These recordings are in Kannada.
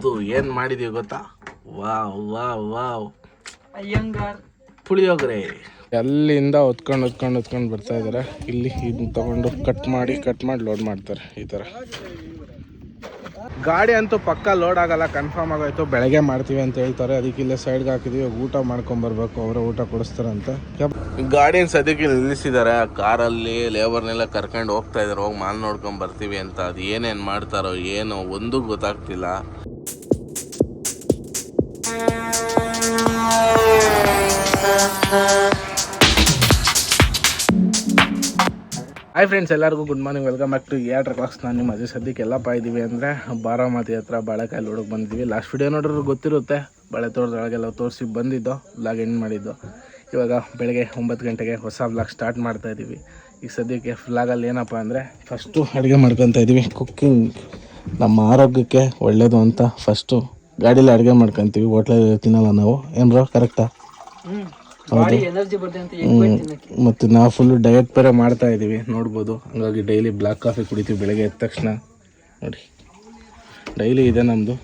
ಇದು ಏನ್ ಮಾಡಿದೀವಿ ಗೊತ್ತಾ? Wow wow wow. Iyengar. Puliyogare. ಅಲ್ಲಿಂದ ಹೊತ್ಕೊಂಡು ಹೊತ್ಕೊಂಡು ಹೊತ್ಕೊಂಡು ಬರ್ತಾ ಇದಾರೆ ಇಲ್ಲಿ ಇದನ್ನ ತಗೊಂಡು ಕಟ್ ಮಾಡಿ ಕಟ್ ಮಾಡಿ ಲೋಡ್ ಮಾಡ್ತಾರೆ ಈ ಥರ ಗಾಡಿ ಅಂತೂ ಪಕ್ಕ ಲೋಡ್ ಆಗಲ್ಲ ಕನ್ಫರ್ಮ್ ಆಗೋಯ್ತು. ಬೆಳಗ್ಗೆ ಮಾಡ್ತೀವಿ ಅಂತ ಹೇಳ್ತಾರೆ. ಅದಕ್ಕೆ ಇಲ್ಲೇ ಸೈಡ್ಗೆ ಹಾಕಿದೀವಿ. ಊಟ ಮಾಡ್ಕೊಂಡ್ ಬರ್ಬೇಕು. ಅವರೇ ಊಟ ಕೊಡಿಸ್ತಾರಂತ. ಗಾಡಿನ ಸದ್ಯಕ್ಕೆ ನಿಲ್ಲಿಸಿದ್ದಾರೆ ಕಾರಲ್ಲಿ ಲೇಬರ್ನೆಲ್ಲ ಕರ್ಕೊಂಡು ಹೋಗ್ತಾ ಇದ್ದಾರೆ ಹೋಗಿ ಮಾಲ್ ನೋಡ್ಕೊಂಡ್ ಬರ್ತೀವಿ ಅಂತ. ಅದು ಏನೇನು ಮಾಡ್ತಾರೋ ಏನು ಒಂದು ಗೊತ್ತಾಗ್ತಿಲ್ಲ. ಹಾಯ್ ಫ್ರೆಂಡ್ಸ್ ಎಲ್ಲರಿಗೂ good morning welcome back to air clocks ನಾನು ನಿಮ್ಮ ಅದೇ ಸದ್ಯಕ್ಕೆ ಎಲ್ಲಪ್ಪ ಇದ್ದೀವಿ ಅಂದರೆ ಬಾರಾಮತಿ ಹತ್ರ ಬಾಳೆಕಾಯಿ ಹುಡುಗಿ ಬಂದಿದ್ದೀವಿ ಲಾಸ್ಟ್ ವಿಡಿಯೋ ನೋಡಿದ್ರೆ ಗೊತ್ತಿರುತ್ತೆ, ಬಾಳೆ ತೋಟದೊಳಗೆಲ್ಲ ತೋರಿಸಿ ಬಂದಿದ್ದೋ ಬ್ಲಾಗ್ ಎಂಡ್ ಮಾಡಿದ್ದು. ಇವಾಗ ಬೆಳಗ್ಗೆ ಒಂಬತ್ತು ಗಂಟೆಗೆ ಹೊಸ ಬ್ಲಾಗ್ ಸ್ಟಾರ್ಟ್ ಮಾಡ್ತಾ ಇದ್ದೀವಿ ಈಗ ಸದ್ಯಕ್ಕೆ ಫ್ಲಾಗಲ್ಲಿ ಏನಪ್ಪ ಅಂದರೆ ಫಸ್ಟು ಅಡುಗೆ ಮಾಡ್ಕೊತಾ ಇದ್ದೀವಿ ಕುಕ್ಕಿಂಗ್ ನಮ್ಮ ಆರೋಗ್ಯಕ್ಕೆ ಒಳ್ಳೆಯದು ಅಂತ ಫಸ್ಟು ಗಾಡೀಲಿ ಅಡುಗೆ ಮಾಡ್ಕೊಂತೀವಿ ಹೋಟ್ಲಲ್ಲಿ ತಿನ್ನಲ್ಲ ನಾವು. ಏನ್ರ ಕರೆಕ್ಟಾ ಹೌದು. ಮತ್ತು ನಾವು ಫುಲ್ಲು ಡಯಟ್ ಬೇರೆ ಮಾಡ್ತಾ ಇದ್ದೀವಿ ನೋಡ್ಬೋದು. ಹಂಗಾಗಿ ಡೈಲಿ ಬ್ಲ್ಯಾಕ್ ಕಾಫಿ ಕುಡಿತೀವಿ ಬೆಳಗ್ಗೆ ಎದ್ದ ತಕ್ಷಣ. ನೋಡಿ. ಡೈಲಿ ಇದೆ ನಮ್ಮದು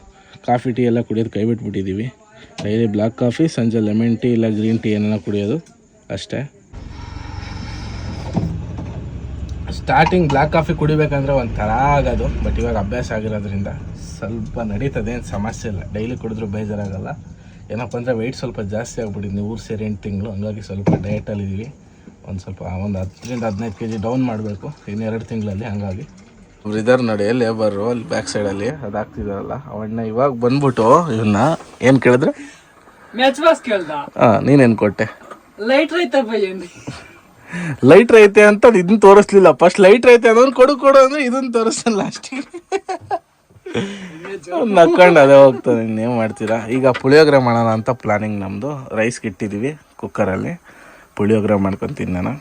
ಕಾಫಿ ಟೀ ಎಲ್ಲ ಕುಡಿಯೋದು ಕೈ ಬಿಟ್ಬಿಟ್ಟಿದ್ದೀವಿ ಡೈಲಿ ಬ್ಲ್ಯಾಕ್ ಕಾಫಿ ಸಂಜೆ ಲೆಮನ್ ಟೀ ಇಲ್ಲ ಗ್ರೀನ್ ಟೀ ಏನಾರ ಕುಡಿಯೋದು. ಅಷ್ಟೇ. ಸ್ಟಾರ್ಟಿಂಗ್ ಬ್ಲ್ಯಾಕ್ ಕಾಫಿ ಕುಡಿಬೇಕಂದ್ರೆ ಒಂಥರ ಆಗೋದು ಬಟ್ ಇವಾಗ ಅಭ್ಯಾಸ ಆಗಿರೋದ್ರಿಂದ. ಸ್ವಲ್ಪ ನಡೀತದೆ ಏನು ಸಮಸ್ಯೆ ಇಲ್ಲ. ಡೈಲಿ ಕುಡಿದ್ರೂ ಬೇಜಾರಾಗಲ್ಲ. ಏನಪ್ಪ ಅಂದರೆ ವೆಯ್ಟ್ ಸ್ವಲ್ಪ ಜಾಸ್ತಿ ಆಗ್ಬಿಟ್ಟಿದ್ವಿ ಊರು ಸೇರಿ ಎಂಟು ತಿಂಗಳು ಹಂಗಾಗಿ ಸ್ವಲ್ಪ ಡಯಟಲ್ಲಿದ್ದೀವಿ ಒಂದು ಸ್ವಲ್ಪ ಒಂದು ಹತ್ತರಿಂದ ಹದಿನೈದು ಕೆ ಜಿ ಡೌನ್ ಮಾಡಬೇಕು. ಇನ್ನು ಎರಡು ತಿಂಗಳಲ್ಲಿ ಹಂಗಾಗಿ. ಬ್ರಿದರ್ ನೋಡಿ ಲೇಬರು ಅಲ್ಲಿ ಬ್ಯಾಕ್ ಸೈಡಲ್ಲಿ ಅದು ಆಗ್ತಿದಾರಲ್ಲ ಅವಣ್ಣ ಇವಾಗ ಬಂದ್ಬಿಟ್ಟು ಇವನ್ನ ಏನು ಕೇಳಿದ್ರೆ? ಮ್ಯಾಚ್ ಬಾಸ್ ಕೇಳ್ದ? ಹಾಂ ನೀನೇನು ಕೊಟ್ಟೆ? ಲೈಟ್ರ್ ಐತೆ ಲೈಟ್ರ್ ಐತೆ ಅಂತ ಇದನ್ನ ತೋರಿಸ್ಲಿಲ್ಲ. ಫಸ್ಟ್ ಲೈಟ್ರ್ ಐತೆ ಅನ್ನೋದು ಕೊಡು ಕೊಡು ಅಂದರೆ ಇದನ್ನ ತೋರಿಸ್ತಾನೆ ಲಾಸ್ಟಿಗೆ ನಕ್ಕೊಂಡು ಅದೇ ಹೋಗ್ತದೆ, ಇನ್ನೇನು ಮಾಡ್ತೀರಾ? ಈಗ ಪುಳಿಯೋಗರೆ ಮಾಡೋಣ ಅಂತ ಪ್ಲಾನಿಂಗ್ ನಮ್ಮದು ರೈಸ್ ಇಟ್ಟಿದ್ದೀವಿ ಕುಕ್ಕರಲ್ಲಿ ಪುಳಿಯೋಗರೆ ಮಾಡ್ಕೊಂಡು ನಾನು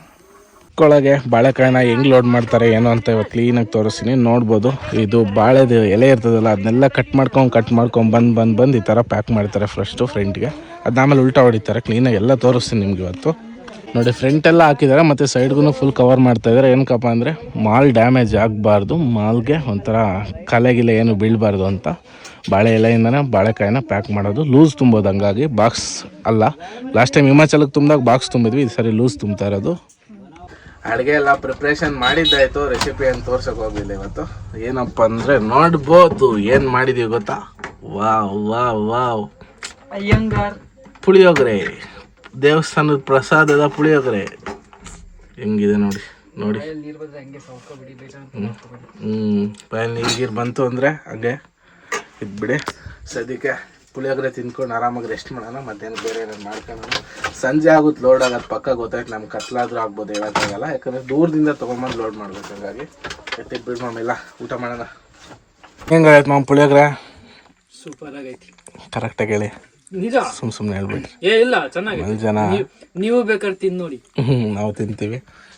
ಕುಕ್ಕೊಳಗೆ ಬಾಳೆಕಾಯಿನ ಹೆಂಗೆ ಲೋಡ್ ಮಾಡ್ತಾರೆ, ಏನು ಅಂತ ಇವತ್ತು ಕ್ಲೀನಾಗಿ ತೋರಿಸ್ತೀನಿ. ನೋಡ್ಬೋದು. ಇದು ಬಾಳೆದು ಎಲೆ ಇರ್ತದಲ್ಲ, ಅದನ್ನೆಲ್ಲ ಕಟ್ ಮಾಡ್ಕೊಂಡು ಕಟ್ ಮಾಡ್ಕೊಂಡು ಬಂದು ಬಂದು ಬಂದು ಈ ಥರ ಪ್ಯಾಕ್ ಮಾಡ್ತಾರೆ ಫ್ರೆಶ್ಟು ಅದು ಆಮೇಲೆ ಉಲ್ಟಾ ಹೊಡಿತಾರೆ. ಕ್ಲೀನಾಗಿ ಎಲ್ಲ ತೋರಿಸ್ತೀನಿ ನಿಮ್ಗೆ ಇವತ್ತು. ನೋಡಿ ಫ್ರಂಟ್ ಎಲ್ಲ ಹಾಕಿದ್ದಾರೆ ಮತ್ತು ಸೈಡ್ಗೂ ಫುಲ್ ಕವರ್ ಮಾಡ್ತಾ ಇದ್ದಾರೆ ಏನಕ್ಕಪ್ಪ ಅಂದರೆ ಮಾಲ್ ಡ್ಯಾಮೇಜ್ ಆಗಬಾರ್ದು. ಮಾಲ್ಗೆ ಒಂಥರ ಕಲೆಗಿಲೆ ಏನು ಬೀಳಬಾರ್ದು ಅಂತ ಬಾಳೆ ಎಲೆಯಿಂದನೇ ಬಾಳೆಕಾಯಿನ ಪ್ಯಾಕ್ ಮಾಡೋದು. ಲೂಸ್ ತುಂಬೋದು ಹಂಗಾಗಿ. ಬಾಕ್ಸ್ ಅಲ್ಲ. ಲಾಸ್ಟ್ ಟೈಮ್ ಹಿಮಾಚಲಕ್ಕೆ ತುಂಬಿದಾಗ ಬಾಕ್ಸ್ ತುಂಬಿದ್ವಿ. ಈ ಸರಿ ಲೂಸ್ ತುಂಬ್ತಾ ಇರೋದು. ಅಡುಗೆ ಎಲ್ಲ ಪ್ರಿಪ್ರೇಷನ್ ಮಾಡಿದ್ದಾಯ್ತು. ರೆಸಿಪಿ ಏನು ತೋರ್ಸೋಕೆ ಹೋಗಿಲ್ಲ ಇವತ್ತು. ಏನಪ್ಪ ಅಂದರೆ ನೋಡ್ಬೋದು. ಏನು ಮಾಡಿದೀವಿ ಗೊತ್ತಾ? Wow wow wow. ಪುಳಿಯೋಗರೆ. ದೇವಸ್ಥಾನದ ಪ್ರಸಾದದ ಪುಳಿಯೋಗರೆ ಹೆಂಗಿದೆ ನೋಡಿ ನೋಡಿ. ಹ್ಞೂ ಬಾಯಲ್ಲಿ ನೀರು ಗೀರು ಬಂತು ಅಂದರೆ ಹಂಗೆ ಇದ್ಬಿಡಿ. ಸದ್ಯಕ್ಕೆ ಪುಳಿಯೋಗರೆ ತಿನ್ಕೊಂಡು ಆರಾಮಾಗಿ ರೆಸ್ಟ್ ಮಾಡೋಣ ಮಧ್ಯಾಹ್ನ ಬೇರೆ ಏನಾದ್ರು ಮಾಡ್ಕೊಳ್ಳೋಣ ಸಂಜೆ ಆಗುತ್ತೆ ಲೋಡ್ ಆಗೋದು ಪಕ್ಕ ಗೊತ್ತಾಯ್ತು ನಮ್ಗೆ ಕತ್ಲಾದ್ರೂ ಆಗ್ಬೋದು ಹೇಳೋಕ್ಕಾಗಲ್ಲ. ಯಾಕಂದರೆ ದೂರದಿಂದ ತೊಗೊಂಬಂದು ಲೋಡ್ ಮಾಡ್ಬೇಕು ಹಂಗಾಗಿ. ಬಿಡು ಮಾಮೆಲ್ಲ ಊಟ ಮಾಡೋಣ. ಹೆಂಗಾಯ್ತು ಮಾಮ್ ಪುಳಿಯೋಗರೆ ಸೂಪರ್ ಆಗೈತಿ. ಕರೆಕ್ಟಾಗಿ ಹೇಳಿ. ನಿಜ? ಸುಮ್ಮ ಸುಮ್ಮನೆ ಹೇಳ್ಬೇಡಿ ಏ ಇಲ್ಲ ಚೆನ್ನಾಗಿ ಜನ ನೀವು ಬೇಕಾದ್ರೆ ತಿಂದು ನೋಡಿ. ಹ್ಮ್, ನಾವು ತಿಂತೀವಿ.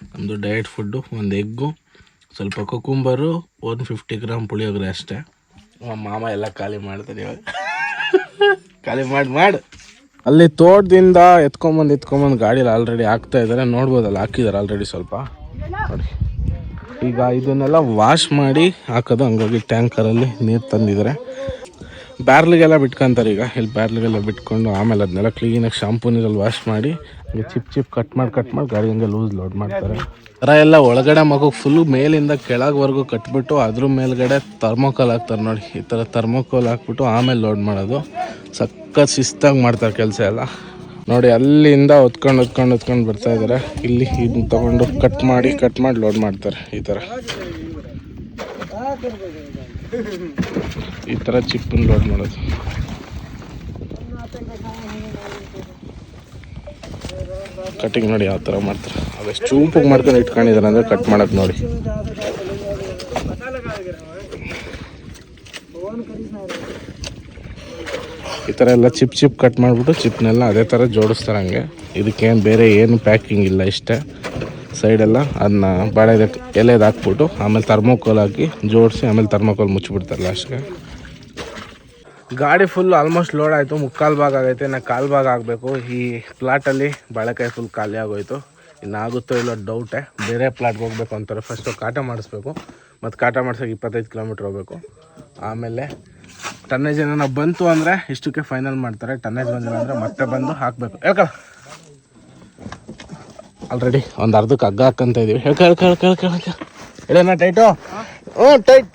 ನಮ್ಮದು ಡಯಟ್ ಫುಡ್ಡು ಒಂದು ಎಗ್ಗು ಸ್ವಲ್ಪ cucumber one fifty gram puliyogare ಅಷ್ಟೇ. ನಮ್ಮ ಮಾಮ ಎಲ್ಲ ಖಾಲಿ ಮಾಡ್ತಾರೆ ಇವಾಗ. ಖಾಲಿ ಮಾಡಿ ಮಾಡು. ಅಲ್ಲಿ ತೋಟದಿಂದ ಎತ್ಕೊಂಬಂದು ಎತ್ಕೊಂಬಂದು ಗಾಡೀಲಿ ಆಲ್ರೆಡಿ ಹಾಕ್ತಾ ಇದ್ದಾರೆ ನೋಡ್ಬೋದಲ್ಲ ಹಾಕಿದ್ದಾರೆ ಆಲ್ರೆಡಿ ಸ್ವಲ್ಪ. ನೋಡಿ. ಈಗ ಇದನ್ನೆಲ್ಲ ವಾಶ್ ಮಾಡಿ ಹಾಕೋದು. ಹಂಗಾಗಿ ಟ್ಯಾಂಕರಲ್ಲಿ ನೀರು ತಂದಿದ್ದಾರೆ. ಬ್ಯಾರ್ಲಿಗೆಲ್ಲ ಬಿಟ್ಕೊಂತಾರೆ ಈಗ. ಇಲ್ಲಿ ಬ್ಯಾರ್ಲಿಗೆಲ್ಲ ಬಿಟ್ಕೊಂಡು ಆಮೇಲೆ ಅದನ್ನೆಲ್ಲ ಕ್ಲೀನಾಗಿ ಶಾಂಪೂ ನೀರಲ್ಲಿ ವಾಶ್ ಮಾಡಿ, ಹಂಗೆ ಚಿಪ್ ಚಿಪ್ ಕಟ್ ಮಾಡಿ ಕಟ್ ಮಾಡಿ ಗಾಡಿ ಹಂಗೆ ಲೂಸ್ ಲೋಡ್ ಮಾಡ್ತಾರೆ. ಥರ ಎಲ್ಲ ಒಳಗಡೆ ಮಗು ಫುಲ್ ಮೇಲಿಂದ ಕೆಳಗವರೆಗೂ ಕಟ್ಬಿಟ್ಟು ಅದ್ರ ಮೇಲ್ಗಡೆ ಥರ್ಮೋಕಾಲ್ ಹಾಕ್ತಾರೆ ನೋಡಿ, ಈ ಥರ ಥರ್ಮೋಕಾಲ್ ಹಾಕ್ಬಿಟ್ಟು ಆಮೇಲೆ ಲೋಡ್ ಮಾಡೋದು. ಸಖತ್ ಶಿಸ್ತಾಗಿ ಮಾಡ್ತಾರೆ ಕೆಲಸ ಎಲ್ಲ. ನೋಡಿ, ಅಲ್ಲಿಂದ ಹೊತ್ಕೊಂಡು ಹೊತ್ಕೊಂಡು ಹೊತ್ಕೊಂಡು ಬರ್ತಾ ಇದ್ದಾರೆ ಇಲ್ಲಿ ಇದನ್ನ ತಗೊಂಡು ಕಟ್ ಮಾಡಿ ಕಟ್ ಮಾಡಿ ಲೋಡ್ ಮಾಡ್ತಾರೆ ಈ ಥರ. ಈ ಥರ ಚಿಪ್ಪನ್ನು ಲೋಡ್ ಮಾಡೋದು. ಕಟಿಂಗ್ ನೋಡಿ ಯಾವ ಥರ ಮಾಡ್ತಾರೆ. ಅದಷ್ಟು ಚೂಪಾಗಿ ಮಾಡ್ಕೊಂಡು ಇಟ್ಕೊಂಡಿದ್ದಾರೆ ಅಂದರೆ ಕಟ್ ಮಾಡೋದು ನೋಡಿ. ಈ ಥರ ಎಲ್ಲ ಚಿಪ್ ಚಿಪ್ ಕಟ್ ಮಾಡಿಬಿಟ್ಟು ಚಿಪ್ನೆಲ್ಲ ಅದೇ ಥರ ಜೋಡಿಸ್ತಾರೆ ಹಂಗೆ. ಇದಕ್ಕೇನು ಬೇರೆ ಏನು ಪ್ಯಾಕಿಂಗ್ ಇಲ್ಲ ಇಷ್ಟೇ. ಸೈಡೆಲ್ಲ ಅದನ್ನ ಬಾಳೆ ಎಲೆದು ಹಾಕ್ಬಿಟ್ಟು ಆಮೇಲೆ ಥರ್ಮೋಕೋಲ್ ಹಾಕಿ ಜೋಡಿಸಿ ಆಮೇಲೆ ಥರ್ಮೋಕೋಲ್ ಮುಚ್ಚಿಬಿಡ್ತಾರೆ ಲಾಸ್ಟ್ಗೆ ಗಾಡಿ ಫುಲ್ ಆಲ್ಮೋಸ್ಟ್ ಲೋಡ್ ಆಯಿತು. ಮುಕ್ಕಾಲು ಭಾಗ ಆಗೈತೆ. ನಾ ಕಾಲು ಭಾಗ ಆಗಬೇಕು. ಈ ಪ್ಲಾಟಲ್ಲಿ ಬಾಳೆಕಾಯಿ ಫುಲ್ ಖಾಲಿ ಆಗೋಯ್ತು. ಇನ್ನಾಗುತ್ತೋ ಇಲ್ಲೋ ಡೌಟೇ ಬೇರೆ ಪ್ಲಾಟ್ಗೆ ಹೋಗ್ಬೇಕು ಅಂತಾರೆ. ಫಸ್ಟು ಕಾಟ ಮಾಡಿಸ್ಬೇಕು. ಮತ್ತು ಕಾಟ ಮಾಡ್ಸೋಕೆ ಇಪ್ಪತ್ತೈದು ಕಿಲೋಮೀಟ್ರ್ ಹೋಗ್ಬೇಕು. ಆಮೇಲೆ ಟನ್ನೇಜ್ ಏನಾರ ಬಂತು ಅಂದರೆ ಇಷ್ಟಕ್ಕೆ ಫೈನಲ್ ಮಾಡ್ತಾರೆ. ಟನ್ನೇಜ್ ಬಂದಿಲ್ಲ ಅಂದರೆ ಮತ್ತೆ ಬಂದು ಹಾಕಬೇಕು. ಹೇಳ್ಕ. ಆಲ್ರೆಡಿ ಒಂದು ಅರ್ಧಕ್ಕೆ ಹಗ್ಗ ಹಾಕಂತ ಇದೀವಿ. ಹೇಳ್ಕ ಹೇಳ್ಕ ಹೇಳ್ಕ ಹೇಳ್ಕ ಹೇಳ್ಕ ಹೇಳೋಣ ಟೈಟು ಹ್ಞೂ ಟೈಟ್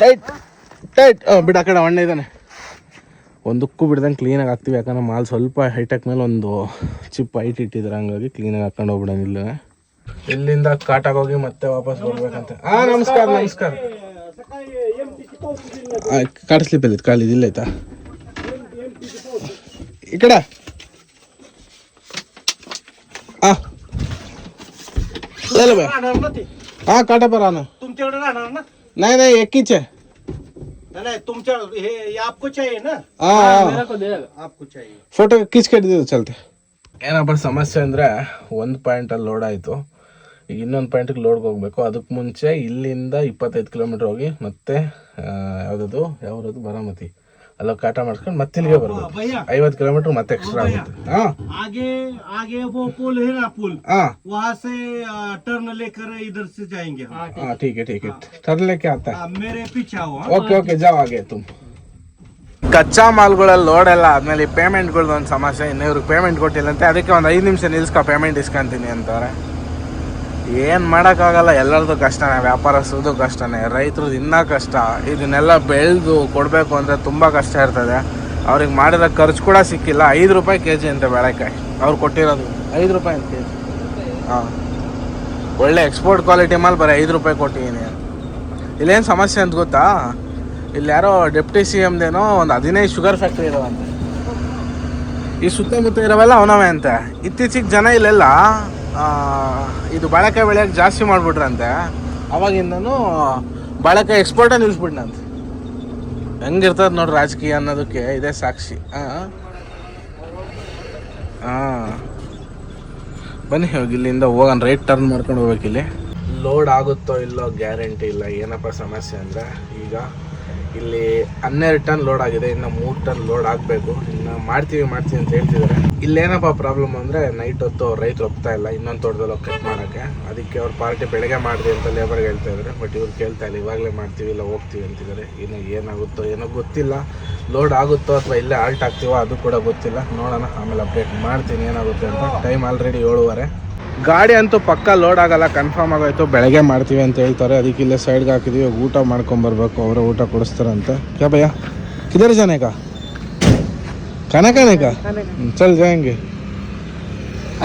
ಟೈಟ್ ಟೈಟ್ ಬಿಡ, ಆ ಕಡೆ ಒಣ್ಣೆ ಇದ್ದಾನೆ. ಒಂದಕ್ಕೂ ಬಿಡ್ದಂಗೆ ಕ್ಲೀನಾಗಿ ಹಾಕ್ತೀವಿ. ಯಾಕಂದ್ರೆ ಮಾಲ್ ಸ್ವಲ್ಪ ಹೈಟೆಕ್ ಮೇಲೆ ಒಂದು ಚಿಪ್ ಹೈಟ್ ಇಟ್ಟಿದ್ರೆ. ಹಂಗಾಗಿ ಕ್ಲೀನಾಗಿ ಹಾಕೊಂಡು ಹೋಗ್ಬಿಡೋಣ ಇಲ್ಲ. ಇಲ್ಲಿಂದ ಕಾಟಾಗೋಗಿ ಮತ್ತೆ ವಾಪಸ್ ಬರ್ಬೇಕಂತ. ಹಾಂ ನಮಸ್ಕಾರ ನಮಸ್ಕಾರ. ಕಾಟ ಸ್ಲಿಪ್ ಇದೆ ಕಾಲ್ ಇದಿಲ್ಲ ಆಯ್ತಾ? ಈ ಕಡೆ. ಆ ले लो बे हाँ काटा पर आना तुमच्याकडे राहणार ना नहीं नहीं एक ही है नाही, नाही तुमच्या हे हे आपको चाहिए ना हाँ हाँ मेरा को दे आपको चाहिए ಫೋಟೋ ಕಿಚ್ ಕಟ್ಟಿದ್ದು ಚಲ್ತೆ ಏನಪ್ಪ ಸಮಸ್ಯೆ ಅಂದರೆ ಒಂದು ಪಾಯಿಂಟಲ್ಲಿ ಲೋಡ್ ಆಯಿತು ಈಗ ಇನ್ನೊಂದು ಪಾಯಿಂಟಿಗೆ ಲೋಡ್ಗೆ ಹೋಗಬೇಕು ಅದಕ್ಕೆ ಮುಂಚೆ ಇಲ್ಲಿಂದ ಇಪ್ಪತ್ತೈದು ಕಿಲೋಮೀಟ್ರ್ ಹೋಗಿ ಮತ್ತೆ ಯಾವುದದು ಯಾವ್ದು ಬಾರಾಮತಿ ಅಲ್ಲ ಕಾಟ ಮಾಡ್ಕೊಂಡು ಮತ್ತೆ ಇಲ್ಲಿಗೆ ಬರ್ಬೇಕು भैया ಐವತ್ತು ಕಿಲೋಮೀಟ್ರ್ ಮತ್ತೆ ಎಕ್ಸ್ಟ್ರಾ ಆಗುತ್ತೆ ಹಾಂ आगे आगे वो पुल है ना पुल ಹಾಂ वहाँ से टर्न लेकर इधर से जाएंगे हम ಹಾಂ ठीक है ठीक है ತರಲೆ क्या आता है हाँ, मेरे पीछे आओ हाँ। ಓಕೆ ಓಕೆ ಜಾವ್ ಹಾಗೆ ತುಮ್ ಕಚ್ಚಾ ಮಾಲ್ಗಳಲ್ಲಿ ಲೋಡ್ ಎಲ್ಲ ಆದ್ಮೇಲೆ ಪೇಮೆಂಟ್ಗಳ್ದು ಒಂದು ಸಮಸ್ಯೆ ಇನ್ನು ಇವ್ರಿಗೆ ಪೇಮೆಂಟ್ ಕೊಟ್ಟಿಲ್ಲಂತೆ ಅದಕ್ಕೆ ಒಂದು ಐದು ನಿಮಿಷ ನಿಲ್ಸ್ಕೊ ಪೇಮೆಂಟ್ ಇಸ್ಕೊಂತೀನಿ ಅಂತಾರೆ ಏನು ಮಾಡೋಕ್ಕಾಗಲ್ಲ ಎಲ್ಲರದು ಕಷ್ಟನೇ ವ್ಯಾಪಾರಸ್ಥರದು ಕಷ್ಟನೇ, ರೈತರದ್ದು ಇನ್ನೂ ಕಷ್ಟ. ಇದನ್ನೆಲ್ಲ ಬೆಳೆದು ಕೊಡಬೇಕು ಅಂದರೆ ತುಂಬ ಕಷ್ಟ ಇರ್ತದೆ. ಅವ್ರಿಗೆ ಮಾಡಿರೋ ಖರ್ಚು ಕೂಡ ಸಿಕ್ಕಿಲ್ಲ. ಐದು ರೂಪಾಯಿ ಕೆ ಜಿ ಅಂತೆ ಬೆಳೆಕಾಯಿ. ಅವ್ರು ಕೊಟ್ಟಿರೋದು ಐದು ರೂಪಾಯಿ ಅಂತ ಕೆ ಜಿ ಹಾಂ. ಒಳ್ಳೆ ಎಕ್ಸ್ಪೋರ್ಟ್ ಕ್ವಾಲಿಟಿ ಮೇಲೆ ಬರೀ ಐದು ರೂಪಾಯಿ ಕೊಟ್ಟಿದ್ದೀನಿ. ಇಲ್ಲೇನು ಸಮಸ್ಯೆ ಅಂತ ಗೊತ್ತಾ? ಇಲ್ಲಿ ಯಾರೋ ಡೆಪ್ಟಿ ಸಿ ಎಮ್ದೇನೋ ಒಂದು ಹದಿನೈದು ಶುಗರ್ ಫ್ಯಾಕ್ಟ್ರಿ ಇದಾವಂತೆ. ಈ ಸುತ್ತಮುತ್ತ ಇರೋವೆಲ್ಲ ಅವನವೇ ಅಂತೆ. ಇತ್ತೀಚಿಗೆ ಜನ ಇಲ್ಲೆಲ್ಲ ಇದು ಬಾಳೆಕಾಯಿ ಬೆಳೆಯೋಕೆ ಜಾಸ್ತಿ ಮಾಡಿಬಿಟ್ರಂತೆ. ಅವಾಗಿಂದನೂ ಬಾಳೆಕಾಯಿ ಎಕ್ಸ್ಪೋರ್ಟೇ ನಿಲ್ಲಿಸ್ಬಿಟ್ನಂತೆ ಹೆಂಗಿರ್ತದೆ ನೋಡಿ ರಾಜಕೀಯ ಅನ್ನೋದಕ್ಕೆ, ಇದೇ ಸಾಕ್ಷಿ. ಹಾಂ ಹಾಂ ಬನ್ನಿ ಹೋಗಿ ಇಲ್ಲಿಂದ ಹೋಗನ್ ರೈಟ್ ಟರ್ನ್ ಮಾಡ್ಕೊಂಡು ಹೋಗ್ಬೇಕಿಲ್ಲಿ. ಲೋಡ್ ಆಗುತ್ತೋ ಇಲ್ಲೋ ಗ್ಯಾರಂಟಿ ಇಲ್ಲ, ಏನಪ್ಪ ಸಮಸ್ಯೆ ಅಂದರೆ ಈಗ ಇಲ್ಲಿ ಹನ್ನೆರಡು ಟನ್ ಲೋಡ್ ಆಗಿದೆ, ಇನ್ನು ಮೂರು ಟನ್ ಲೋಡ್ ಆಗಬೇಕು. ಇನ್ನು ಮಾಡ್ತೀವಿ ಮಾಡ್ತೀವಿ ಅಂತ ಹೇಳ್ತಿದ್ದಾರೆ. ಇಲ್ಲೇನಪ್ಪ ಪ್ರಾಬ್ಲಮ್ ಅಂದರೆ ನೈಟ್ ಹೊತ್ತು ಅವ್ರು ರೈತರು ಒಪ್ತಾ ಇಲ್ಲ, ಇನ್ನೊಂದು ತೋಟದಲ್ಲಿ ಕಟ್ ಮಾಡೋಕ್ಕೆ. ಅದಕ್ಕೆ ಅವ್ರ ಪಾರ್ಟಿ ಬೆಳಗ್ಗೆ ಮಾಡಿದೆ ಅಂತ ಲೇಬರ್ಗೆ ಹೇಳ್ತಾ ಇದ್ದಾರೆ ಬಟ್ ಇವ್ರು ಕೇಳ್ತಾ ಇಲ್ಲ, ಇವಾಗಲೇ ಮಾಡ್ತೀವಿ, ಇಲ್ಲ ಹೋಗ್ತೀವಿ ಅಂತಿದ್ದಾರೆ. ಇನ್ನು ಏನಾಗುತ್ತೋ ಏನೋ ಗೊತ್ತಿಲ್ಲ. ಲೋಡ್ ಆಗುತ್ತೋ ಅಥವಾ ಇಲ್ಲೇ ಆಲ್ಟ್ ಆಗ್ತೀವೋ ಅದು ಕೂಡ ಗೊತ್ತಿಲ್ಲ. ನೋಡೋಣ, ಆಮೇಲೆ ಅಪ್ಡೇಟ್ ಮಾಡ್ತೀನಿ, ಏನಾಗುತ್ತೆ ಅಂತ. ಟೈಮ್ ಆಲ್ರೆಡಿ ಏಳುವರೆ. ಗಾಡಿ ಅಂತೂ ಪಕ್ಕ ಲೋಡ್ ಆಗಲ್ಲ ಕನ್ಫರ್ಮ್ ಆಗೋಯ್ತು. ಬೆಳಗ್ಗೆ ಮಾಡ್ತೀವಿ ಅಂತ ಹೇಳ್ತಾರೆ. ಅದಕ್ಕೆ ಇಲ್ಲೇ ಸೈಡ್ಗೆ ಹಾಕಿದ್ವಿ. ಊಟ ಮಾಡ್ಕೊಂಬರ್ಬೇಕು. ಅವರೇ ಊಟ ಕೊಡಿಸ್ತಾರಂತೆ. ಕ್ಯಾ ಭಯ್ಯ? ಕಿಧರ್ ಜನಕ? ಕನಕನೇಕ? ಚಲ್ ಜಾಯಂಗೆ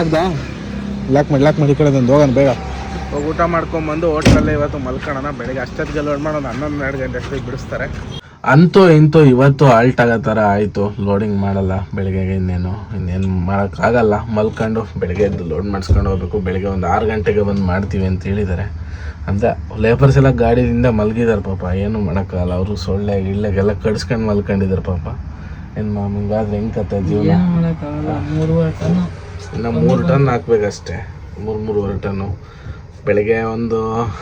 ಆಗ್ದಾ? ಲಾಕ್ ಮಾಡಿ ಲಾಕ್ ಮಾಡಿ ಈ ಕಡೆ ಹೋಗೋಣ ಬೇಗ. ಊಟ ಮಾಡ್ಕೊಂಬಂದು ಹೋಟ್ಲಲ್ಲೇ ಇವತ್ತು ಮಲ್ಕೊಳ್ಳೋಣ ಬೆಳಗ್ಗೆ ಅಷ್ಟೊತ್ತಿಗೆ ಲೋಡ್ ಮಾಡೋಣ ಹನ್ನೊಂದು, ಎರಡು ಗಂಟೆ ಅಷ್ಟೊತ್ತಿಗೆ ಬಿಡಿಸ್ತಾರೆ. ಅಂತೂ ಇಂತೂ ಇವತ್ತು ಆಲ್ಟ್ ಆಗೋ ಥರ ಆಯಿತು. ಲೋಡಿಂಗ್ ಮಾಡಲ್ಲ. ಬೆಳಗ್ಗೆಗೆ ಇನ್ನೇನು ಇನ್ನೇನು ಮಾಡೋಕ್ಕಾಗಲ್ಲ ಮಲ್ಕೊಂಡು ಬೆಳಗ್ಗೆ ಎದ್ದು ಲೋಡ್ ಮಾಡಿಸ್ಕೊಂಡು ಹೋಗ್ಬೇಕು. ಬೆಳಗ್ಗೆ ಒಂದು ಆರು ಗಂಟೆಗೆ ಬಂದು ಮಾಡ್ತೀವಿ ಅಂತ ಹೇಳಿದ್ದಾರೆ ಅಂದರೆ ಲೇಬರ್ಸ್ ಎಲ್ಲ ಗಾಡಿಯಿಂದ ಮಲಗಿದ್ದಾರೆ ಪಾಪ. ಏನು ಮಾಡೋಕ್ಕಾಗಲ್ಲ. ಅವರು ಸೊಳ್ಳೆ ಗಿಳ್ಳೆಗೆಲ್ಲ ಕಡಿಸ್ಕೊಂಡು ಮಲ್ಕೊಂಡಿದ್ದಾರೆ ಪಾಪ. ಏನು ಮಾಮೂಲಾದ್ರೆ ಹೆಂಗೆ ಕತೆ ಜೀವನ? ಇನ್ನು ಮೂರು ಟನ್ ಹಾಕ್ಬೇಕಷ್ಟೇ. ಮೂರು ಮೂರುವರೆ ಟನ್ನು. ಬೆಳಗ್ಗೆ ಒಂದು